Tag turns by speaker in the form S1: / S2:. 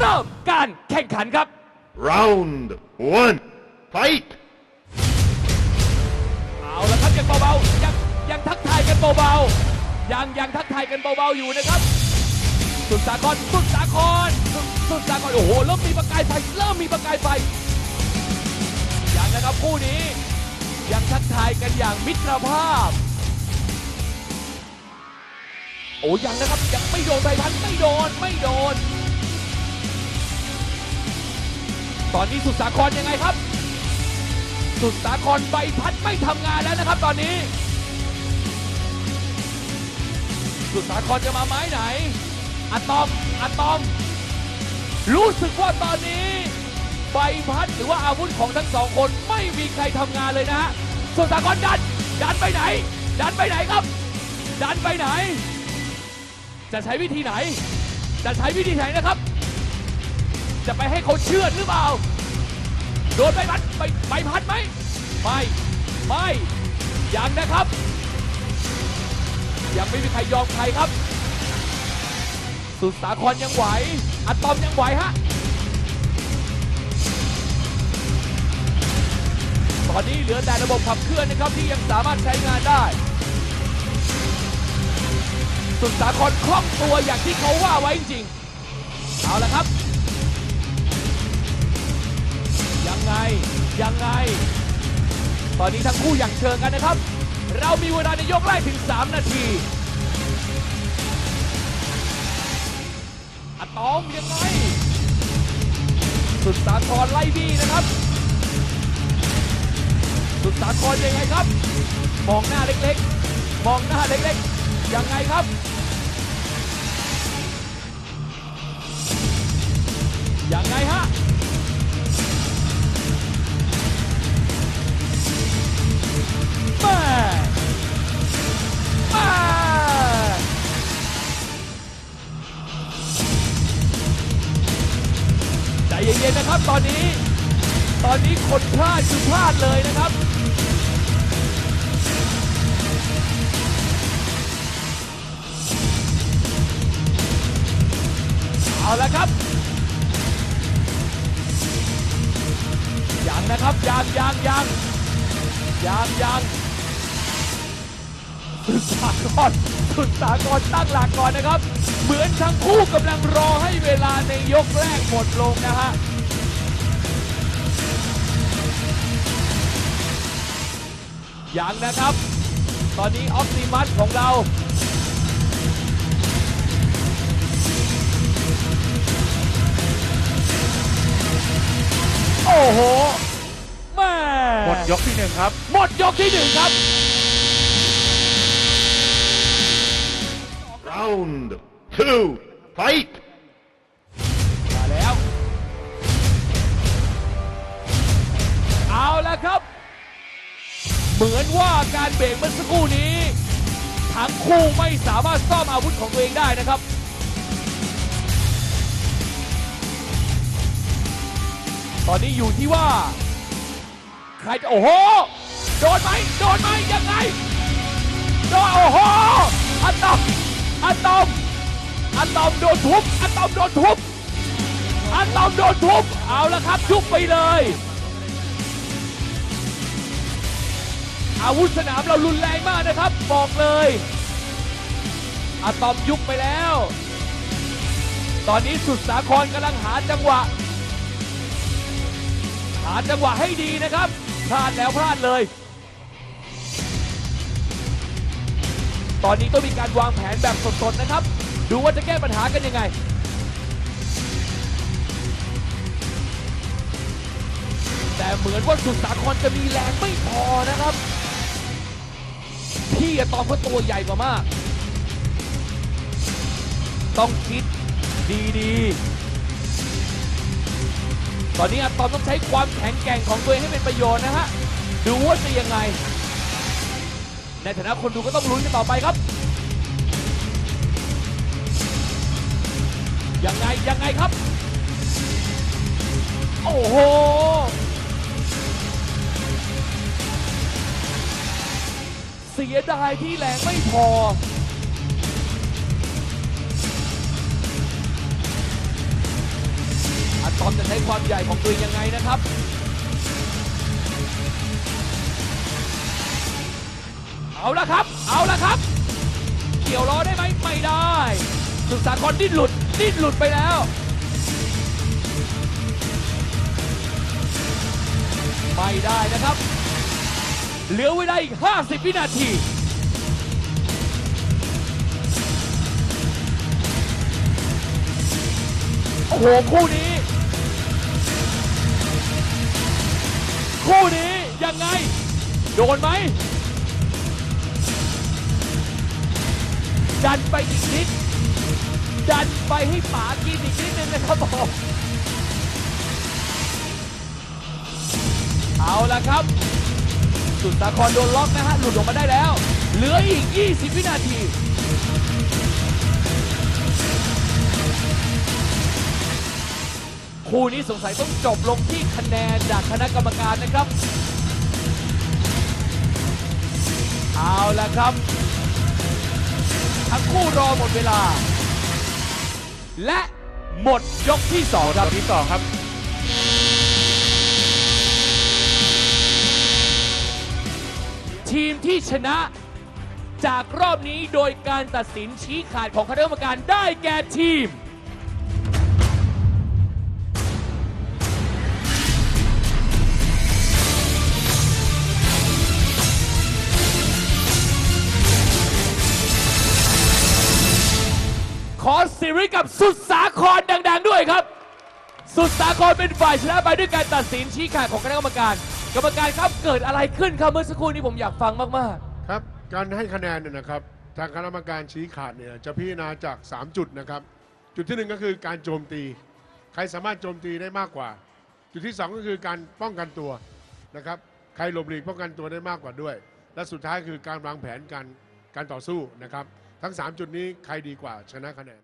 S1: เริ่มการแข่งขันครับ
S2: Round one. Fight.
S1: เอาละครับยังเบาๆยังยังทักทายกันเบาๆยังยังทักทายกันเบาๆอยู่นะครับสุดสาครสุดสาครสุดสุดสาครโอ้โหเริ่มมีประกายไฟเริ่มมีประกายไฟยังนะครับคู่นี้ยังทักทายกันอย่างมิตรภาพ โอ้ยังนะครับยังไม่โดนใบพัดไม่โดนไม่โดน ตอนนี้สุดสาครยังไงครับ สุดสาครใบพัดไม่ทำงานแล้วนะครับ ตอนนี้ สุดสาครจะมาไม้ไหนอะตอมอะตอม รู้สึกว่าตอนนี้ ใบพัดหรือว่าอาวุธของทั้งสองคนไม่มีใครทำงานเลยนะฮะสุดสาครดันดันไปไหน ดันไปไหนครับ ดันไปไหน จะใช้วิธีไหน จะใช้วิธีไหนนะครับ จะไปให้เขาเชื่อหรือเปล่า โดนใบพัดใบใบพัดไหมไม่ไม่ยังนะครับ ยังไม่มีใครยอมใครครับ สุดสาครยังไหว อะตอมยังไหวฮะ ตอนนี้เหลือแต่ระบบขับเคลื่อนนะครับที่ยังสามารถใช้งานได้ สุดสาครคล่องตัวอย่างที่เขาว่าไว้จริงๆเอาละครับ ยังไง ตอนนี้ทั้งคู่อย่างเชิงกันนะครับ เรามีเวลาในยกแรกถึง 3 นาทีอะตอมยังไง สุดสาครไล่บี้นะครับ สุดสาครยังไงครับ มองหน้าเล็กๆ มองหน้าเล็กๆ ยังไงครับ เย็นนะครับตอนนี้ ตอนนี้คนพลาดคือพลาดเลยนะครับเอาละครับยังนะครับยังยังยังยังยัง สุดสากรสุดสากรตั้งหลักก่อนนะครับ เหมือนทั้งคู่กำลังรอให้เวลาในยกแรกหมดลงนะฮะยังนะครับ ตอนนี้ออฟติมัสของเราโอ้โหแม่
S3: หมดยกที่หนึ่งครับ
S1: หมดยกที่หนึ่งครับ
S2: Round two. Fight.
S1: มาแล้ว เอาแล้วครับ เหมือนว่าการเบรกเมื่อสักครู่นี้ ทั้งคู่ไม่สามารถซ่อมอาวุธของตัวเองได้นะครับตอนนี้อยู่ที่ว่า ใครจะโอ้โห โดนไหมโดนไหมยังไงโดนโอ้โหอะตอม อะตอมอะตอมโดนทุบอะตอมโดนทุบอันตอมโดนทุบ เอาละครับยุบไปเลย อาวุธสนามเรารุนแรงมากนะครับ บอกเลยอะตอมยุบไปแล้ว ตอนนี้สุดสาครกำลังหาจังหวะ หาจังหวะให้ดีนะครับ พลาดแล้วพลาดเลย ตอนนี้ต้องมีการวางแผนแบบสดๆนะครับ ดูว่าจะแก้ปัญหากันยังไง แต่เหมือนว่าสุดสาครจะมีแรงไม่พอนะครับ พี่อะตอมเขาตัวใหญ่กว่ามาก ต้องคิดดีๆ ตอนนี้อะตอมต้องใช้ความแข็งแกร่งของตัวเองให้เป็นประโยชน์นะฮะ ดูว่าจะยังไง ในฐานะคนดูก็ต้องลุ้นกันต่อไปครับ ยังไง ยังไงครับ โอ้โห เสียดายที่แรงไม่พออะตอมจะใช้ความใหญ่ของตัวยังไงนะครับ เอาละครับ เอาละครับ เกี่ยวล้อได้ไหมไม่ได้สุดสาครดิ้นหลุด ดิ้นหลุดไปแล้ว ไม่ได้นะครับ เหลือเวลาอีก 50 วินาทีโอ้โหคู่นี้ คู่นี้ยังไง โดนไหม ดันไปอีกนิด ดันไปให้ป๋ากินอีกนิดนึงนะครับผมเอาละครับ สุดสาครโดนล็อกนะฮะ หลุดออกมาได้แล้ว เหลืออีก 20 วินาทีคู่นี้สงสัยต้องจบลงที่คะแนนจากคณะกรรมการนะครับ เอาละครับ ทั้งคู่รอหมดเวลา และหมดยกที่สองครับ ที่สองครับทีมที่ชนะจากรอบนี้โดยการตัดสินชี้ขาดของคณะกรรมการได้แก่ทีม สิริกับสุดสาครดัง ๆ ด้วยครับ สุดสาครเป็นฝ่ายชนะไปด้วยการตัดสินชี้ขาดของคณะกรรมการ กรรมการครับเกิดอะไรขึ้นครับเมื่อสักครู่นี้ผมอยากฟังมาก
S3: ครับ การให้คะแนนเนี่ยนะครับ ทางคณะกรรมการชี้ขาดเนี่ยจะพิจารณาจาก 3 จุดนะครับ จุดที่หนึ่งก็คือการโจมตี ใครสามารถโจมตีได้มากกว่า จุดที่สองก็คือการป้องกันตัวนะครับ ใครหลบหลีกป้องกันตัวได้มากกว่าด้วย และสุดท้ายคือการวางแผนการการต่อสู้นะครับ ทั้ง 3 จุดนี้ใครดีกว่าชนะคะแนน